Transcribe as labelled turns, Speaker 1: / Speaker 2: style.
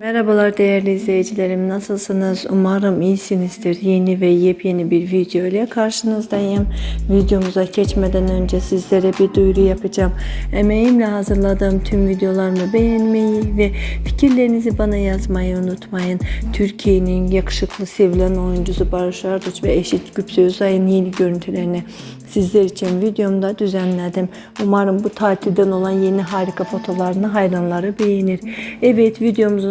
Speaker 1: Merhabalar değerli izleyicilerim. Nasılsınız? Umarım iyisinizdir. Yeni ve yepyeni bir video ile karşınızdayım. Videomuza geçmeden önce sizlere bir duyuru yapacağım. Emeğimle hazırladığım tüm videolarımı beğenmeyi ve fikirlerinizi bana yazmayı unutmayın. Türkiye'nin yakışıklı sevilen oyuncusu Barış Arduç ve eşi Güpse Özay'ın yeni görüntülerini sizler için videomda düzenledim. Umarım bu tatilden olan yeni harika fotolarını hayranları beğenir. Evet videomuzun